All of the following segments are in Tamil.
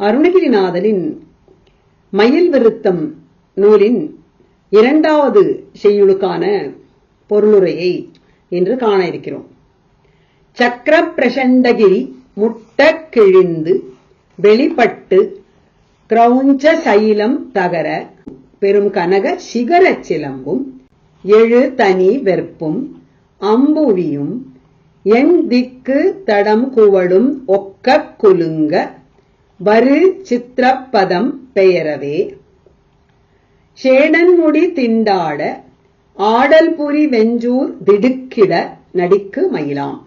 அருணகிரிநாதனின் மயில் விருத்தம் நூலின் இரண்டாவது செய்யுளுக்கான பொருளுரையை இன்று காண இருக்கிறோம். சக்கர பிரசண்டகிரி முட்ட கிழிந்து வெளிப்பட்டு கிரௌஞ்ச சைலம் தகர பெரும் கனக சிகர சிலம்பும் எழு தனி வெற்பும் அம்புவியும் என் திக்கு தடம் குவடும் ஒக்க குலுங்க வரு சித்திரப்பதம் பெயரவே. சேடன்முடி திண்டாட ஆடல்புரி வெஞ்சூர் திடுக்கிட நடிக்கு மயிலாம்.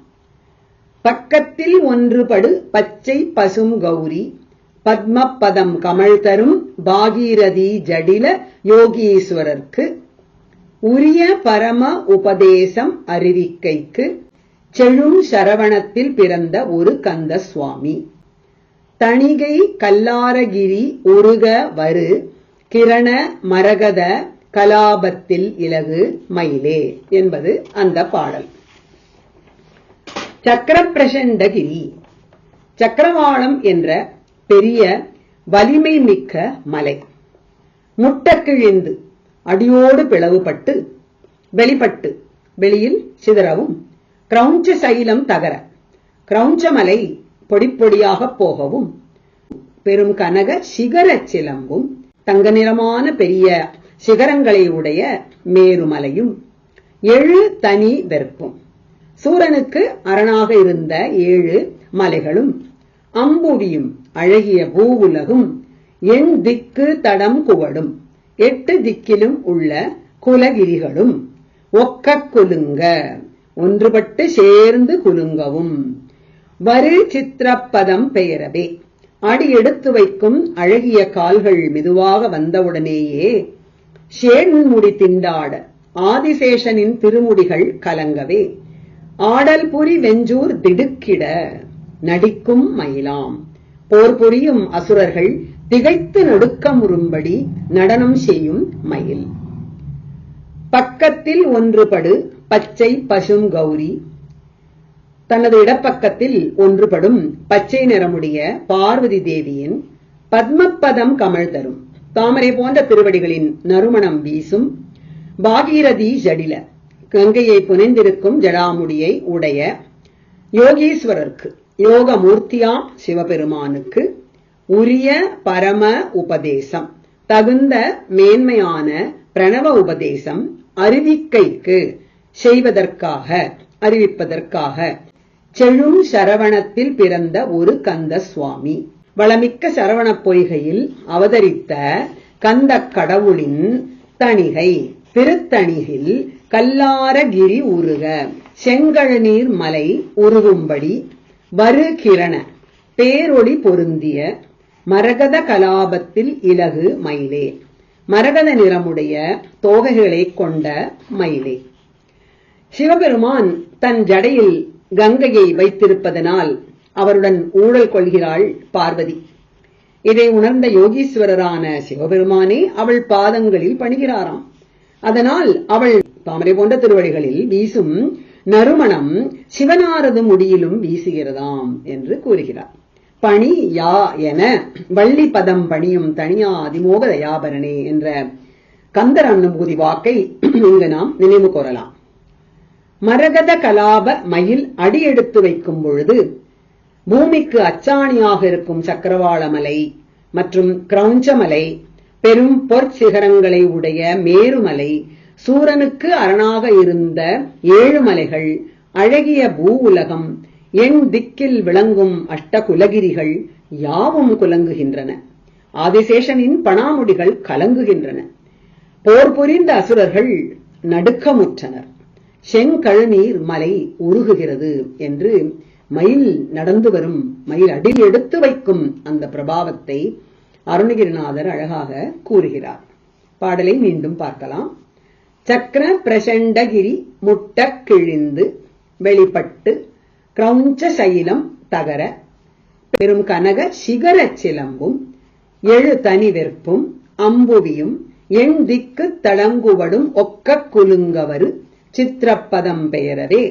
பக்கத்தில் ஒன்றுபடு பச்சை பசும் கௌரி பத்மபதம் கமல் தரும் பாகீரதி ஜடில யோகீஸ்வரர்க்கு உரிய பரம உபதேசம் அறிவிக்கைக்கு செழும் சரவணத்தில் பிறந்த ஒரு கந்த சுவாமி. தணிகை கல்லாரகிரி உருக வரு கிரண மரகத கலாபத்தில் இலகு மயிலே என்பது அந்த பாடல். சக்கரப்பிரசண்டகிரி சக்கரவாளம் என்ற பெரிய வலிமை மிக்க மலை. முட்டக்கிழிந்து அடியோடு பிளவுபட்டு வெளிப்பட்டு வெளியில் சிதறவும் கிரௌஞ்ச சைலம் தகர. கிரௌஞ்ச மலை பொடிப்பொடியாக போகவும் பெரும் கனக சிகர சிலம்பும் தங்க நிறமான பெரிய சிகரங்களை உடைய மேருமலையும் எழு தனி வெறுப்பும் சூரனுக்கு அரணாக இருந்த ஏழு மலைகளும் அம்புவியும் அழகிய பூவுலகும் எண் திக்கு தடம் குவடும் எட்டு திக்கிலும் உள்ள குலகிரிகளும் ஒக்க குலுங்க ஒன்றுபட்டு சேர்ந்து குலுங்கவும். வரு சித்திரப்பதம் பெயரவே. அடி எடுத்து வைக்கும் அழகிய கால்கள் மெதுவாக வந்தவுடனேயே ஷேன்முடி திண்டாட ஆதிசேஷனின் திருமுடிகள் கலங்கவே. ஆடல் புரி வெஞ்சூர் திடுக்கிட நடிக்கும் மயிலாம். போர் புரியும் அசுரர்கள் திகைத்து நடுக்கமுறும்படி நடனம் செய்யும் மயில். பக்கத்தில் ஒன்றுபடு பச்சை பசும் கௌரி தனது இடப்பக்கத்தில் ஒன்றுபடும் பச்சை நிறமுடைய பார்வதி தேவியின் பத்மபதம் கமல் தரும். தாமரை போன்ற திருவடிகளின் நறுமணம் வீசும் பாகீரதி ஜடில. கங்கையை புனைந்திருக்கும் ஜடாமுடியை உடைய யோகீஸ்வரருக்கு யோகமூர்த்தியா சிவபெருமானுக்கு உரிய பரம உபதேசம் தகுந்த மேன்மையான பிரணவ உபதேசம் அறிவிக்கைக்கு செய்வதற்காக அறிவிப்பதற்காக செழும் சரவணத்தில் பிறந்த ஒரு கந்த சுவாமி வளமிக்க சரவணப் பொய்கையில் அவதரித்த கந்த கடவுளின் தணிகை. திருத்தணிகில் கல்லாரகிரி உருக. செங்கழநீர் மலை உருகும்படி வரு கிரண பேரொளி பொருந்திய மரகத கலாபத்தில் இலகு மயிலே. மரகத நிறமுடைய தோகைகளை கொண்ட மயிலே. சிவபெருமான் தன் ஜடையில் கங்கையை வைத்திருப்பதனால் அவருடன் ஊழல் கொள்கிறாள் பார்வதி. இதை உணர்ந்த யோகீஸ்வரரான சிவபெருமானே அவள் பாதங்களில் பணிகிறாராம். அதனால் அவள் தாமரை போன்ற திருவடிகளில் வீசும் நறுமணம் சிவனாரது முடியிலும் வீசுகிறதாம் என்று கூறுகிறார். பணி யா என வள்ளி பதம் பணியும் தனியா அதிமோக தயாபரணே என்ற கந்தர் அனுபூதி வாக்கை இங்கு நாம் நினைவு கூறலாம். மரகத கலாப மயில் அடியெடுத்து வைக்கும் பொழுது பூமிக்கு அச்சாணியாக இருக்கும் சக்கரவாள மலை மற்றும் கிரௌஞ்சமலை பெரும் பொற்சிகரங்களை உடைய மேருமலை சூரனுக்கு அரணாக இருந்த ஏழு மலைகள் அழகிய பூ உலகம் எண் திக்கில் விளங்கும் அஷ்டகுலகிரிகள் யாவும் குலங்குகின்றன. ஆதிசேஷனின் பணாமுடிகள் கலங்குகின்றன. போர் புரிந்த அசுரர்கள் நடுக்கமுற்றனர். செங்கழுநீர் மலை உருகுகிறது என்று மயில் நடந்து வரும் மயில் அடி எடுத்து வைக்கும் அந்த பிரபாவத்தை அருணகிரிநாதர் அழகாக கூறுகிறார். பாடலை மீண்டும் பார்க்கலாம். சக்கர பிரசண்டகிரி முட்ட கிழிந்து வெளிப்பட்டு கிரௌஞ்ச சைலம் தகர பெரும் கனக சிகர சிலம்பும் எழு தனி வெற்பும் அம்புவியும் எண் திக்கு தளங்குவடும் ஒக்க குலுங்கவரு சித்திரப்பதம் பெயரவே.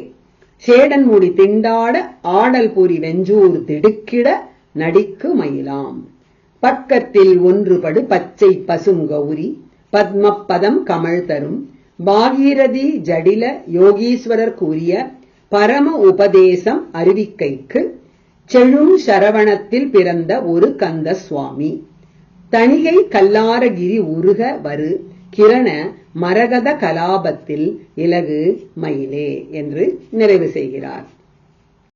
சேடன் முடி திண்டாட ஆடல் பொறி வெஞ்சூர் திடுக்கிட நடிக்கு மயிலாம். பக்கத்தில் ஒன்றுபடு பச்சை பசும் கௌரி பத்மப்பதம் கமல் தரும். பாகீரதி ஜடில யோகீஸ்வரர் கூறிய பரம உபதேசம் அறிவிக்கைக்கு செழும் சரவணத்தில் பிறந்த ஒரு கந்த சுவாமி. தணிகை கல்லாரகிரி உருக வரு கிரண மரகத கலாபத்தில் இலகு மயிலே என்று நிறைவு செய்கிறார்.